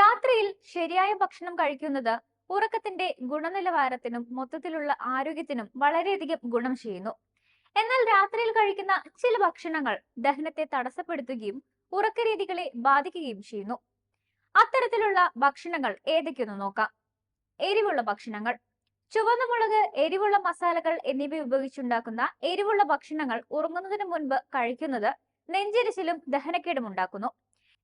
രാത്രിയിൽ ശരിയായ ഭക്ഷണം കഴിക്കുന്നത് ഉറക്കത്തിന്റെ ഗുണനിലവാരത്തിനും മൊത്തത്തിലുള്ള ആരോഗ്യത്തിനും വളരെയധികം ഗുണം ചെയ്യുന്നു. എന്നാൽ രാത്രിയിൽ കഴിക്കുന്ന ചില ഭക്ഷണങ്ങൾ ദഹനത്തെ തടസ്സപ്പെടുത്തുകയും ഉറക്കരീതികളെ ബാധിക്കുകയും ചെയ്യുന്നു. അത്തരത്തിലുള്ള ഭക്ഷണങ്ങൾ ഏതൊക്കെയൊന്ന് നോക്കാം. എരിവുള്ള ഭക്ഷണങ്ങൾ ചുവന്ന മുളക് എരിവുള്ള മസാലകൾ എന്നിവ ഉപയോഗിച്ചുണ്ടാക്കുന്ന എരിവുള്ള ഭക്ഷണങ്ങൾ ഉറങ്ങുന്നതിന് മുൻപ് കഴിക്കുന്നത് നെഞ്ചിരിച്ചിലും ദഹനക്കേടും ഉണ്ടാക്കുന്നു.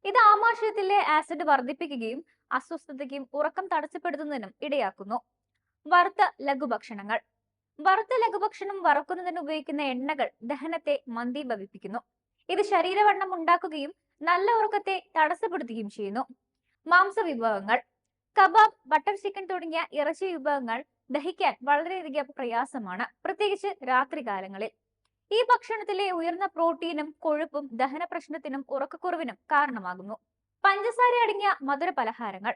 ഇത് ആമാശയത്തിലെ ആസിഡ് വർദ്ധിപ്പിക്കുകയും അസ്വസ്ഥതയ്ക്കും ഉറക്കം തടസ്സപ്പെടുത്തുന്നതിനും ഇടയാക്കുന്നു. വറുത്ത ലഘുഭക്ഷണങ്ങൾ. വറുത്ത ലഘുഭക്ഷണം വറുക്കുന്നതിന് ഉപയോഗിക്കുന്ന എണ്ണകൾ ദഹനത്തെ മന്ദീഭവിപ്പിക്കുന്നു. ഇത് ശരീരവണ്ണം ഉണ്ടാക്കുകയും നല്ല ഉറക്കത്തെ തടസ്സപ്പെടുത്തുകയും ചെയ്യുന്നു. മാംസ വിഭവങ്ങൾ. കബാബ് ബട്ടർ ചിക്കൻ തുടങ്ങിയ ഇറച്ചി വിഭവങ്ങൾ ദഹിക്കാൻ വളരെയധികം പ്രയാസമാണ്. പ്രത്യേകിച്ച് രാത്രികാലങ്ങളിൽ. ഈ ഭക്ഷണത്തിലെ ഉയർന്ന പ്രോട്ടീനും കൊഴുപ്പും ദഹന പ്രശ്നത്തിനും ഉറക്കക്കുറവിനും കാരണമാകുന്നു. പഞ്ചസാര അടങ്ങിയ മധുര പലഹാരങ്ങൾ.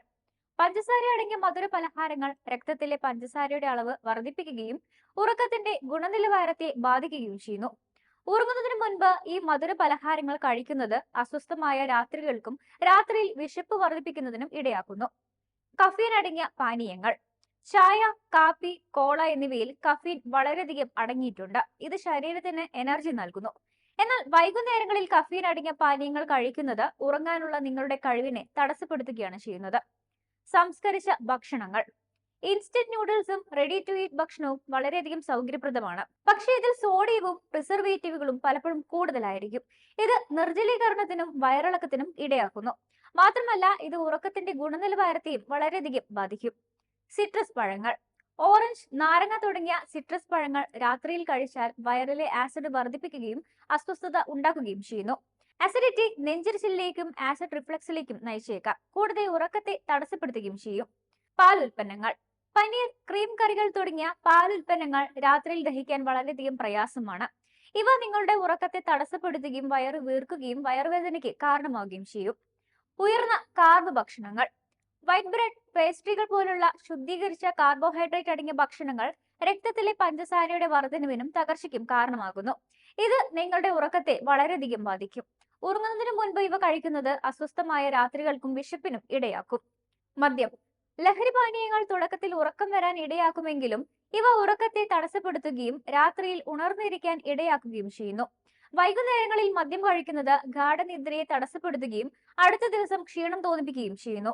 പഞ്ചസാര അടങ്ങിയ മധുര പലഹാരങ്ങൾ രക്തത്തിലെ പഞ്ചസാരയുടെ അളവ് വർദ്ധിപ്പിക്കുകയും ഉറക്കത്തിന്റെ ഗുണനിലവാരത്തെ ബാധിക്കുകയും ചെയ്യുന്നു. ഉറങ്ങുന്നതിന് മുൻപ് ഈ മധുര പലഹാരങ്ങൾ കഴിക്കുന്നത് അസ്വസ്ഥമായ രാത്രികൾക്കും രാത്രിയിൽ വിശപ്പ് വർദ്ധിപ്പിക്കുന്നതിനും ഇടയാക്കുന്നു. കഫീൻ അടങ്ങിയ പാനീയങ്ങൾ. ചായ കാപ്പി കോള എന്നിവയിൽ കഫീൻ വളരെയധികം അടങ്ങിയിട്ടുണ്ട്. ഇത് ശരീരത്തിന് എനർജി നൽകുന്നു. എന്നാൽ വൈകുന്നേരങ്ങളിൽ കഫീൻ അടങ്ങിയ പാനീയങ്ങൾ കഴിക്കുന്നത് ഉറങ്ങാനുള്ള നിങ്ങളുടെ കഴിവിനെ തടസ്സപ്പെടുത്തുകയാണ് ചെയ്യുന്നത്. സംസ്കരിച്ച ഭക്ഷണങ്ങൾ. ഇൻസ്റ്റന്റ് നൂഡിൽസും റെഡി ടു ഈറ്റ് ഭക്ഷണവും വളരെയധികം സൗകര്യപ്രദമാണ്. പക്ഷേ ഇതിൽ സോഡിയവും പ്രിസർവേറ്റീവുകളും പലപ്പോഴും കൂടുതലായിരിക്കും. ഇത് നിർജലീകരണത്തിനും വയറിളക്കത്തിനും ഇടയാക്കുന്നു. മാത്രമല്ല ഇത് ഉറക്കത്തിന്റെ ഗുണനിലവാരത്തെയും വളരെയധികം ബാധിക്കും. സിട്രസ് പഴങ്ങൾ. ഓറഞ്ച് നാരങ്ങ തുടങ്ങിയ സിട്രസ് പഴങ്ങൾ രാത്രിയിൽ കഴിച്ചാൽ വയറിലെ ആസിഡ് വർദ്ധിപ്പിക്കുകയും അസ്വസ്ഥത ഉണ്ടാക്കുകയും ചെയ്യുന്നു. അസിഡിറ്റി നെഞ്ചിരിച്ചിലേക്കും ആസിഡ് റിഫ്ലക്സിലേക്കും നയിച്ചേക്കാം. കൂടാതെ ഉറക്കത്തെ തടസ്സപ്പെടുത്തുകയും ചെയ്യും. പാൽ ഉൽപ്പന്നങ്ങൾ പനീർ ക്രീം കറികൾ തുടങ്ങിയ പാൽ ഉൽപ്പന്നങ്ങൾ രാത്രിയിൽ ദഹിക്കാൻ വളരെയധികം പ്രയാസമാണ്. ഇവ നിങ്ങളുടെ ഉറക്കത്തെ തടസ്സപ്പെടുത്തുകയും വയറ് വീർക്കുകയും വയറുവേദനയ്ക്ക് കാരണമാവുകയും ചെയ്യും. ഉയർന്ന കാർബ് ഭക്ഷണങ്ങൾ. വൈറ്റ് ബ്രെഡ് പേസ്ട്രികൾ പോലുള്ള ശുദ്ധീകരിച്ച കാർബോഹൈഡ്രേറ്റ് അടങ്ങിയ ഭക്ഷണങ്ങൾ രക്തത്തിലെ പഞ്ചസാരയുടെ വർധനവിനും തകർച്ചയ്ക്കും കാരണമാകുന്നു. ഇത് നിങ്ങളുടെ ഉറക്കത്തെ വളരെയധികം ബാധിക്കും. ഉറങ്ങുന്നതിന് മുൻപ് ഇവ കഴിക്കുന്നത് അസ്വസ്ഥമായ രാത്രികൾക്കും വിശപ്പിനും ഇടയാക്കും. മദ്യം. ലഹരി പാനീയങ്ങൾ തുടക്കത്തിൽ ഉറക്കം വരാൻ ഇടയാക്കുമെങ്കിലും ഇവ ഉറക്കത്തെ തടസ്സപ്പെടുത്തുകയും രാത്രിയിൽ ഉണർന്നിരിക്കാൻ ഇടയാക്കുകയും ചെയ്യുന്നു. വൈകുന്നേരങ്ങളിൽ മദ്യം കഴിക്കുന്നത് ഗാഠനിദ്രയെ തടസ്സപ്പെടുത്തുകയും അടുത്ത ദിവസം ക്ഷീണം തോന്നിപ്പിക്കുകയും ചെയ്യുന്നു.